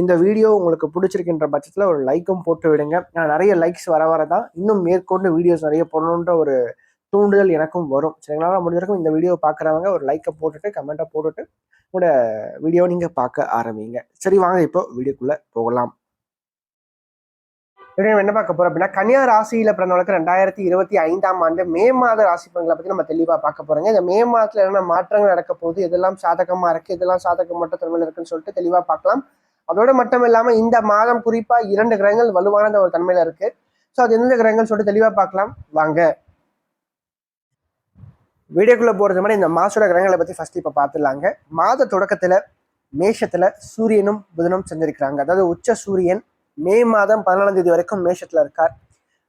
இந்த வீடியோ உங்களுக்கு பிடிச்சிருக்கின்ற பட்சத்தில் ஒரு லைக்கும் போட்டு விடுங்க. நான் நிறைய லைக்ஸ் வர வர தான் இன்னும் மேற்கொண்டு வீடியோஸ் நிறைய போடணுன்ற ஒரு தூண்டுதல் எனக்கும் வரும். சரிங்களா? முடிஞ்ச வரைக்கும் இந்த வீடியோ பார்க்குறவங்க ஒரு லைக்கை போட்டுட்டு கமெண்ட்டை போட்டுட்டு உங்களோட வீடியோ நீங்கள் பார்க்க ஆரம்பிங்க. சரி வாங்க இப்போ வீடியோக்குள்ளே போகலாம். இப்போ என்ன பார்க்க போறோம் அப்படின்னா கன்னியா ராசியில பிறந்தவங்களுக்கு ரெண்டாயிரத்தி இருபத்தி ஐந்தாம் ஆண்டு மே மாத ராசி பலன்களை பத்தி நம்ம தெளிவா பார்க்க போறோங்க. இந்த மே மாதத்துல என்ன மாற்றங்கள் நடக்க போகுது எதெல்லாம் சாதகமா இருக்கு சாதகம் சாதகமற்ற தன்மையில் இருக்குன்னு சொல்லிட்டு தெளிவா பார்க்கலாம். அதோட மட்டும் இல்லாம இந்த மாதம் குறிப்பா இரண்டு கிரகங்கள் வலுவான ஒரு தன்மையில இருக்கு. ஸோ அது எந்தெந்த கிரகங்கள் சொல்லிட்டு தெளிவா பார்க்கலாம். வாங்க. வீடியோக்குள்ள போறது மாதிரி இந்த மாசோட கிரகங்களை பத்தி ஃபர்ஸ்ட் இப்ப பார்த்துடலாங்க மாத தொடக்கத்துல மேஷத்துல சூரியனும் புதனும் செஞ்சிருக்கிறாங்க அதாவது உச்ச சூரியன் மே மாதம் பதினாலாம் தேதி வரைக்கும் மேஷத்துல இருக்கார்.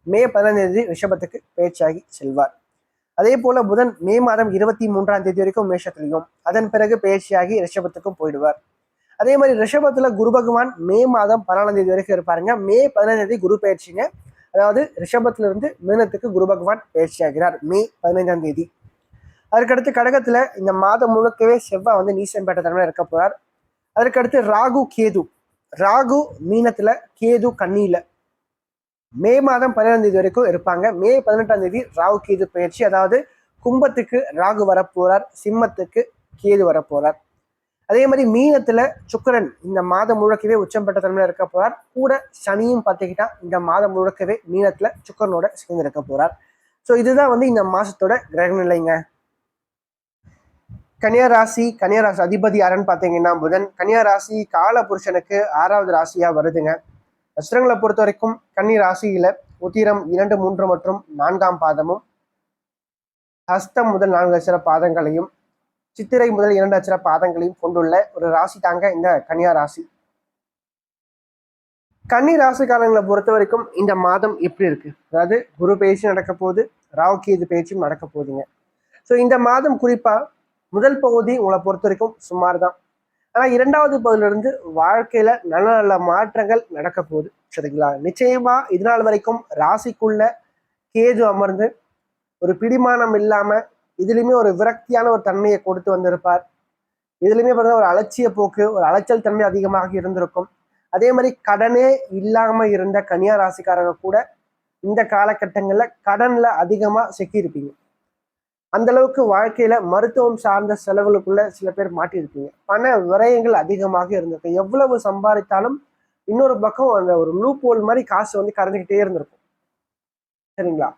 மே பதினாலாம் தேதி ரிஷபத்துக்கு பேச்சாகி செல்வார். அதே போல புதன் மே மாதம் இருபத்தி மூன்றாம் தேதி வரைக்கும் மேஷத்திலையும் அதன் பிறகு பேச்சியாகி ரிஷபத்துக்கும் போயிடுவார். அதே மாதிரி ரிஷபத்துல குரு பகவான் மே மாதம் பதினாலாம் தேதி வரைக்கும் இருப்பாருங்க. மே பதினஞ்சாம் தேதி குரு பயிற்சிங்க அதாவது ரிஷபத்துல இருந்து மீனத்துக்கு குரு பகவான் பயிற்சி ஆகிறார். மே பதினைஞ்சாம் தேதி. அதற்கடுத்து கடகத்துல இந்த மாதம் முழுக்கவே செவ்வாய் வந்து நீசம் பெற்ற தன்மையில இருக்க போறார். அதற்கடுத்து ராகு கேது. ராகு மீனத்துல கேது கண்ணியில மே மாதம் பதினாம் தேதி வரைக்கும் இருப்பாங்க. மே பதினெட்டாம் தேதி ராகு கேது பயிற்சி அதாவது கும்பத்துக்கு ராகு வரப்போறார். சிம்மத்துக்கு கேது வரப்போறார். அதே மாதிரி மீனத்துல சுக்கிரன் இந்த மாதம் முழுக்கவே உச்சம் பெற்ற தன்மையில இருக்க போறார். கூட சனியும் பார்த்துக்கிட்டா இந்த மாதம் முழுக்கவே மீனத்துல சுக்கிரனோட சேர்ந்து இருக்க போறார். ஸோ இதுதான் வந்து இந்த மாசத்தோட கிரக நிலைங்க கன்னியா ராசி கன்னியா ராசி அதிபதி யாருன்னு பார்த்தீங்கன்னா புதன். கன்னியா ராசி கால புருஷனுக்கு ஆறாவது ராசியா வருதுங்க. நட்சத்திரங்களை பொறுத்த வரைக்கும் கன்னி ராசியில உத்திரம் இரண்டு மூன்று மற்றும் நான்காம் பாதமும் ஹஸ்தம் முதல் நான்கு சில பாதங்களையும் சித்திரை முதல் இரண்டு அச்சர பாதங்களையும் கொண்டுள்ள ஒரு ராசி தாங்க இந்த கன்னியா ராசி. கன்னி ராசிக்காரங்களை பொறுத்த வரைக்கும் இந்த மாதம் எப்படி இருக்கு? அதாவது குரு பயிற்சி நடக்க போகுது ராகு கேது பயிற்சியும் நடக்க போகுதுங்க. ஸோ இந்த மாதம் குறிப்பா முதல் பகுதி உங்களை பொறுத்த வரைக்கும் சுமார் தான் ஆனா இரண்டாவது பகுதியிலிருந்து வாழ்க்கையில நல்ல நல்ல மாற்றங்கள் நடக்க போகுது. சரிங்களா? நிச்சயமா இது நாள் வரைக்கும் ராசிக்குள்ள கேது அமர்ந்து ஒரு பிடிமானம் இல்லாம இதுலேயுமே ஒரு விரக்தியான ஒரு தன்மையை கொடுத்து வந்திருப்பார். இதுலையுமே பார்த்தீங்கன்னா ஒரு அலட்சிய போக்கு ஒரு அலைச்சல் தன்மை அதிகமாக இருந்திருக்கும். அதே மாதிரி கடனே இல்லாமல் இருந்த கன்னியா ராசிக்காரங்க கூட இந்த காலகட்டங்களில் கடன்ல அதிகமா சிக்கியிருப்பீங்க அந்த அளவுக்கு வாழ்க்கையில மருத்துவம் சார்ந்த செலவுகளுக்குள்ள சில பேர் மாட்டியிருப்பீங்க பண விரயங்கள் அதிகமாக இருந்திருக்கும். எவ்வளவு சம்பாதித்தாலும் இன்னொரு பக்கம் அந்த ஒரு லூப் ஹோல் மாதிரி காசு வந்து கறந்துக்கிட்டே இருந்திருக்கும். சரிங்களா?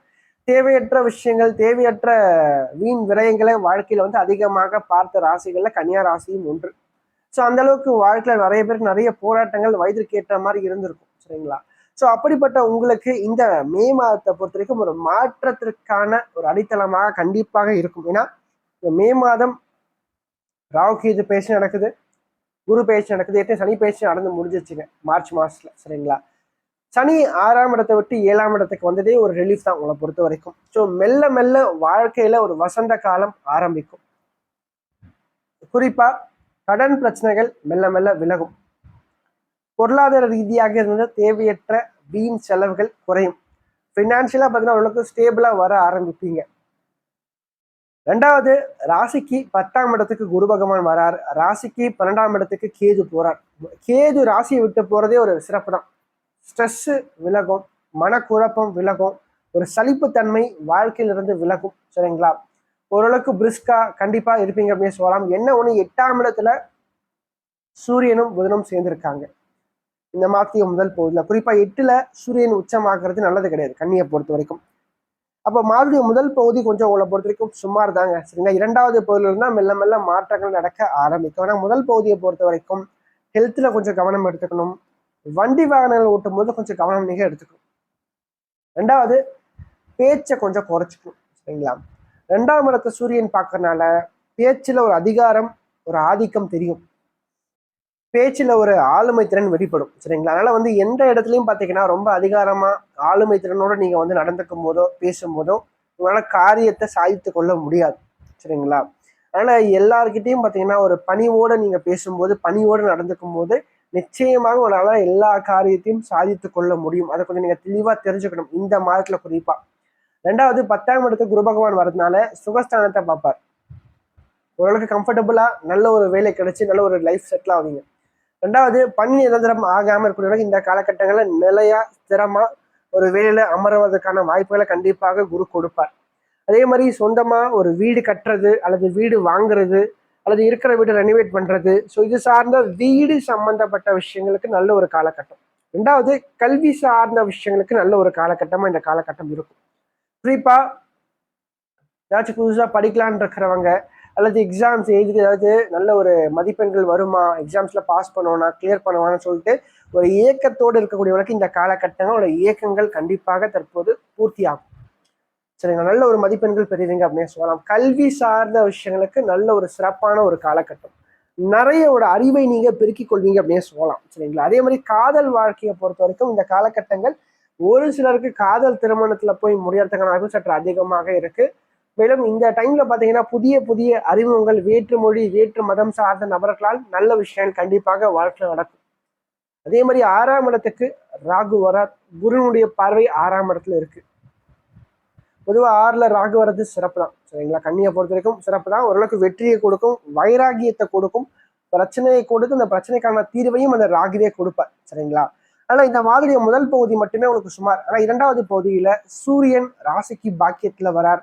தேவையற்ற விஷயங்கள் தேவையற்ற வீண் விரயங்களை வாழ்க்கையில வந்து அதிகமாக பார்த்த ராசிகள்ல கன்னியா ராசியும் ஒன்று. ஸோ அந்த அளவுக்கு வாழ்க்கையில நிறைய பேருக்கு நிறைய போராட்டங்கள் வயதிற்கு ஏற்ற மாதிரி இருந்திருக்கும். சரிங்களா? ஸோ அப்படிப்பட்ட உங்களுக்கு இந்த மே மாதத்தை பொறுத்த வரைக்கும் ஒரு மாற்றத்திற்கான ஒரு அடித்தளமாக கண்டிப்பாக இருக்கும். ஏன்னா மே மாதம் ராகு கேது பேச்சு நடக்குது குரு பேச்சு நடக்குது ஏற்கனவே சனி பேச்சு நடந்து முடிஞ்சிச்சுங்க மார்ச் மாசத்துல. சரிங்களா? சனி ஆறாம் இடத்தை விட்டு ஏழாம் இடத்துக்கு வந்ததே ஒரு ரிலீஃப் தான் உங்களை பொறுத்த வரைக்கும். ஸோ மெல்ல மெல்ல வாழ்க்கையில ஒரு வசந்த காலம் ஆரம்பிக்கும். குறிப்பா கடன் பிரச்சனைகள் மெல்ல மெல்ல விலகும். பொருளாதார ரீதியாக இருந்த தேவையற்ற வீண் செலவுகள் குறையும். ஃபினான்ஷியலாக பார்த்தீங்கன்னா ஓரளவுக்கு ஸ்டேபிளாக வர ஆரம்பிப்பீங்க. ரெண்டாவது ராசிக்கு பத்தாம் இடத்துக்கு குரு பகவான் வரார். ராசிக்கு பன்னெண்டாம் இடத்துக்கு கேது போறார். கேது ராசியை விட்டு போறதே ஒரு சிறப்பு தான். ஸ்ட்ரெஸ்ஸு விலகும் மனக்குழப்பம் விலகும் ஒரு சலிப்புத்தன்மை வாழ்க்கையிலிருந்து விலகும் சரிங்களா? ஓரளவுக்கு பிரிஸ்கா கண்டிப்பாக இருப்பீங்க அப்படின்னு சொல்லலாம். என்ன ஒன்று எட்டாம் இடத்துல சூரியனும் புதனும் சேர்ந்திருக்காங்க. இந்த மாத்திய முதல் பகுதியில் குறிப்பாக எட்டில் சூரியன் உச்சமாகிறது நல்லது கிடையாது கண்ணியை பொறுத்த வரைக்கும். அப்போ மாதத்துடைய முதல் பகுதி கொஞ்சம் உங்களை பொறுத்த வரைக்கும் சுமார் தாங்க சரிங்களா? இரண்டாவது பகுதியில் இருந்தால் மெல்ல மெல்ல மாற்றங்கள் நடக்க ஆரம்பிக்கும். ஆனால் முதல் பகுதியை பொறுத்த வரைக்கும் ஹெல்த்தில் கொஞ்சம் கவனம் எடுத்துக்கணும். வண்டி வாகனங்கள் ஓட்டும் போது கொஞ்சம் கவனம் மிக எடுத்துக்கணும். ரெண்டாவது பேச்சை கொஞ்சம் குறைச்சிக்கணும் சரிங்களா? ரெண்டாம் இடத்த சூரியன் பார்க்கறனால பேச்சில் ஒரு அதிகாரம் ஒரு ஆதிக்கம் தெரியும். பேச்சில் ஒரு ஆளுமை திறன் வெளிப்படும் சரிங்களா? அதனால வந்து எந்த இடத்துலையும் பார்த்தீங்கன்னா ரொம்ப அதிகாரமாக ஆளுமை திறனோடு நீங்கள் வந்து நடந்துக்கும் போதோ பேசும்போதோ உங்களால் காரியத்தை சாதித்து கொள்ள முடியாது சரிங்களா? அதனால் எல்லார்கிட்டையும் பார்த்தீங்கன்னா ஒரு பணிவோடு நீங்கள் பேசும்போது பணிவோடு நடந்துக்கும் போது நிச்சயமாக உங்களால் எல்லா காரியத்தையும் சாதித்து கொள்ள முடியும். அதை கொஞ்சம் நீங்கள் தெளிவாக தெரிஞ்சுக்கணும். இந்த மாதத்தில் குறிப்பாக ரெண்டாவது பத்தாம் இடத்துக்கு குரு பகவான் வரதுனால சுகஸ்தானத்தை பார்ப்பார். ஓரளவுக்கு கம்ஃபர்டபுளாக நல்ல ஒரு வேலை கிடைச்சி நல்ல ஒரு லைஃப் செட்டில் ஆவீங்க. ரெண்டாவது பணி நிரந்தரம் ஆகாமல் இருக்கிறவங்க இந்த காலகட்டங்களில் நிலையாக ஸ்திரமாக ஒரு வேலையில் அமர்வதற்கான வாய்ப்புகளை கண்டிப்பாக குரு கொடுப்பார். அதே மாதிரி சொந்தமாக ஒரு வீடு கட்டுறது அல்லது வீடு வாங்குறது அல்லது இருக்கிற வீடு ரெனிவேட் பண்ணுறது ஸோ இது சார்ந்த வீடு சம்மந்தப்பட்ட விஷயங்களுக்கு நல்ல ஒரு காலகட்டம். ரெண்டாவது கல்வி சார்ந்த விஷயங்களுக்கு நல்ல ஒரு காலகட்டமாக இந்த காலகட்டம் இருக்கும். குறிப்பாக ஏதாச்சும் புதுசாக படிக்கலான் இருக்கிறவங்க அல்லது எக்ஸாம்ஸ் எழுதி ஏதாவது நல்ல ஒரு மதிப்பெண்கள் வருமா எக்ஸாம்ஸில் பாஸ் பண்ணுவோனா கிளியர் பண்ணுவான்னு சொல்லிட்டு ஒரு இயக்கத்தோடு இருக்கக்கூடியவனுக்கு இந்த காலகட்டங்களோட இயக்கங்கள் கண்டிப்பாக தற்போது பூர்த்தியாகும். சரிங்களா நல்ல ஒரு மதிப்பெண்கள் பெறுவீங்க அப்படின்னு சொல்லலாம். கல்வி சார்ந்த விஷயங்களுக்கு நல்ல ஒரு சிறப்பான ஒரு காலகட்டம். நிறைய ஒரு அறிவை நீங்க பெருக்கிக் கொள்வீங்க அப்படின்னு சொல்லலாம் சரிங்களா? அதே மாதிரி காதல் வாழ்க்கையை பொறுத்த வரைக்கும் இந்த காலகட்டங்கள் ஒரு சிலருக்கு காதல் திருமணத்துல போய் முடியறதுக்கான வாய்ப்பு சற்று அதிகமாக இருக்கு. மேலும் இந்த டைம்ல பாத்தீங்கன்னா புதிய புதிய அறிமுகங்கள் வேற்று மொழி வேற்று மதம் சார்ந்த நபர்களால் நல்ல விஷயங்கள் கண்டிப்பாக வாழ்க்கை நடக்கும். அதே மாதிரி ஆறாம் இடத்துக்கு ராகு வரார். குருனுடைய பார்வை ஆறாம் இடத்துல இருக்கு. பொதுவாக ஆறில் ராகு வர்றது சிறப்பு தான் சரிங்களா? கண்ணியை பொறுத்த வரைக்கும் சிறப்பு தான் ஓரளவுக்கு வெற்றியை கொடுக்கும் வைராகியத்தை கொடுக்கும் பிரச்சனையை கொடுத்து அந்த பிரச்சனைக்கான தீர்வையும் அந்த ராகுவே கொடுப்பார். சரிங்களா? ஆனால் இந்த மாதிரி முதல் பகுதி மட்டுமே உங்களுக்கு சுமார் ஆனால் இரண்டாவது பகுதியில் சூரியன் ராசிக்கு பாக்கியத்தில் வரார்.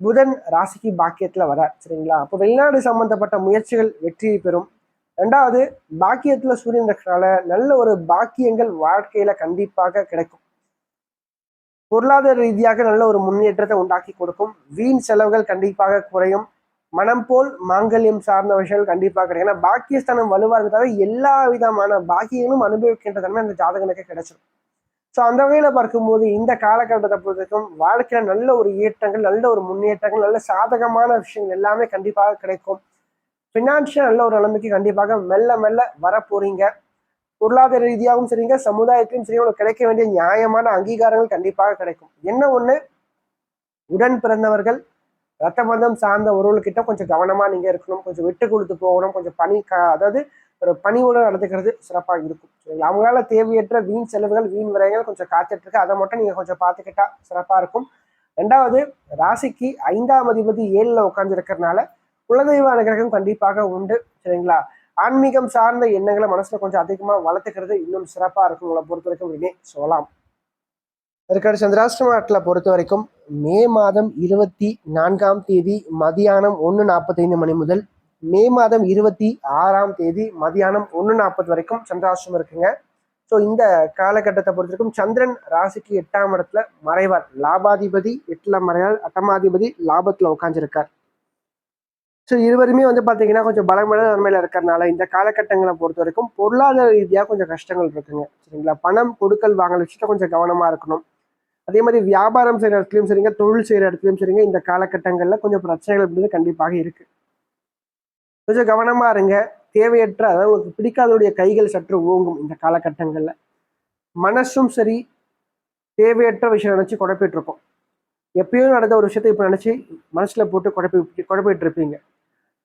புதன் ராசிக்கு பாக்கியத்தில் வரார். சரிங்களா? அப்போ வெளிநாடு சம்பந்தப்பட்ட முயற்சிகள் வெற்றியை பெறும். ரெண்டாவது பாக்கியத்தில் சூரியன் இருக்கிறனால நல்ல ஒரு பாக்கியங்கள் வாழ்க்கையில் கண்டிப்பாக கிடைக்கும். பொருளாதார ரீதியாக நல்ல ஒரு முன்னேற்றத்தை உண்டாக்கி கொடுக்கும். வீண் செலவுகள் கண்டிப்பாக குறையும். மனம் போல் மாங்கல்யம் சார்ந்த விஷயங்கள் கண்டிப்பாக கிடைக்கும் ஏன்னா பாக்கியஸ்தானம் வலுவாக இருக்கிறதால எல்லா விதமான பாக்கியங்களும் அனுபவிக்கின்ற தன்மை அந்த ஜாதகனுக்கு கிடைச்சிடும் ஸோ அந்த வகையில் பார்க்கும்போது இந்த காலகட்டத்தை பொறுத்தவரைக்கும் வாழ்க்கையில் நல்ல ஒரு ஏற்றங்கள் நல்ல ஒரு முன்னேற்றங்கள் நல்ல சாதகமான விஷயங்கள் எல்லாமே கண்டிப்பாக கிடைக்கும். ஃபினான்ஷியல் நல்ல ஒரு நிலைமைக்கு கண்டிப்பாக மெல்ல மெல்ல வர போறீங்க பொருளாதார ரீதியாகவும் சரிங்க சமுதாயத்திலும் சரி உங்களுக்கு கிடைக்க வேண்டிய நியாயமான அங்கீகாரங்கள் கண்டிப்பாக கிடைக்கும். என்ன ஒன்று உடன் பிறந்தவர்கள் ரத்த பந்தம் சார்ந்த உறவுகிட்ட கொஞ்சம் கவனமா நீங்க இருக்கணும் கொஞ்சம் விட்டு கொடுத்து போகணும் கொஞ்சம் பணி அதாவது ஒரு பணியோடு நடந்துக்கிறது சிறப்பாக இருக்கும். சரிங்களா அவங்களால தேவையற்ற வீண் செலவுகள் வீண் விரயங்கள் கொஞ்சம் காத்துட்டு இருக்கு அதை மட்டும் நீங்க கொஞ்சம் பார்த்துக்கிட்டா சிறப்பா இருக்கும். ரெண்டாவது ராசிக்கு ஐந்தாம் அதிபதி ஏழுல உட்கார்ந்து இருக்கிறதுனால குலதெய்வ அனுகிரகம் கண்டிப்பாக உண்டு. சரிங்களா? ஆன்மீகம் சார்ந்த எண்ணங்களை மனசுல கொஞ்சம் அதிகமா வளர்த்துக்கிறது இன்னும் சிறப்பா இருக்கும் உங்களை பொறுத்த வரைக்கும் அப்படின்னு சொல்லலாம். அதுக்கடுத்து சந்திராஷ்டிரமாட்டில் பொறுத்த வரைக்கும் மே மாதம் இருபத்தி நான்காம் தேதி மதியானம் ஒன்று நாற்பத்தைந்து மணி முதல் மே மாதம் இருபத்தி ஆறாம் தேதி மதியானம் ஒன்று நாற்பது வரைக்கும் சந்திராசிரமம் இருக்குங்க. ஸோ இந்த காலகட்டத்தை பொறுத்த வரைக்கும் சந்திரன் ராசிக்கு எட்டாம் இடத்துல மறைவார். லாபாதிபதி எட்டுல மறைவார். அட்டமாதிபதி லாபத்தில் உட்காந்துருக்கார் ஸோ இருவருமே வந்து பார்த்தீங்கன்னா கொஞ்சம் பலமான நன்மையில் இருக்கிறதுனால இந்த காலகட்டங்களை பொறுத்த வரைக்கும் பொருளாதார ரீதியாக கொஞ்சம் கஷ்டங்கள் இருக்குங்க. சரிங்களா? பணம் கொடுக்கல் வாங்கல் விஷயத்த கொஞ்சம் கவனமாக இருக்கணும். அதே மாதிரி வியாபாரம் செய்கிற இடத்துலையும் சரிங்க தொழில் செய்கிற இடத்துலையும் சரிங்க இந்த காலகட்டங்களில் கொஞ்சம் பிரச்சனைகள் கண்டிப்பாக இருக்குது கொஞ்சம் கவனமாக இருங்க. தேவையற்ற அதாவது உங்களுக்கு பிடிக்காதவருடைய கைகள் சற்று ஓங்கும் இந்த காலகட்டங்களில். மனசும் சரி தேவையற்ற விஷயம் நினச்சி குழப்பிட்டு இருக்கோம். எப்பயும் நடந்த ஒரு விஷயத்த இப்போ நினச்சி மனசில் போட்டு குழப்பி குழப்பிட்டு இருப்பீங்க.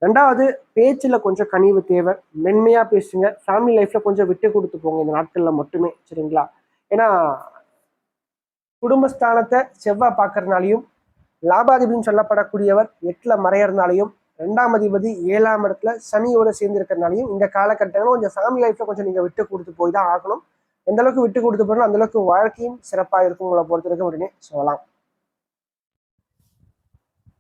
ரெண்டாவது பேச்சில் கொஞ்சம் கனிவு தேவை. மென்மையாக பேசுங்க. ஃபேமிலி லைஃப்பில் கொஞ்சம் விட்டு கொடுத்து போங்க. இந்த நாட்களில் மட்டுமே சரிங்களா? ஏன்னா குடும்பஸ்தானத்தை செவ்வாய் பார்க்கறதுனாலையும் லாபாதிபதினு சொல்லப்படக்கூடியவர் எட்டில் மறையறதுனாலையும் ரெண்டாம் அதிபதி ஏழாம் இடத்துல சனியோட சேர்ந்திருக்கிறதுனாலையும் இந்த காலகட்டங்களும் கொஞ்சம் ஃபேமிலி லைஃப்பில் கொஞ்சம் நீங்கள் விட்டு கொடுத்து போய் தான் ஆகணும். எந்த அளவுக்கு விட்டு கொடுத்து போகிறோம் அந்த அளவுக்கு வாழ்க்கையும் சிறப்பாக இருக்கும் உங்களை பொறுத்த வரைக்கும் உடனே சொல்லலாம்.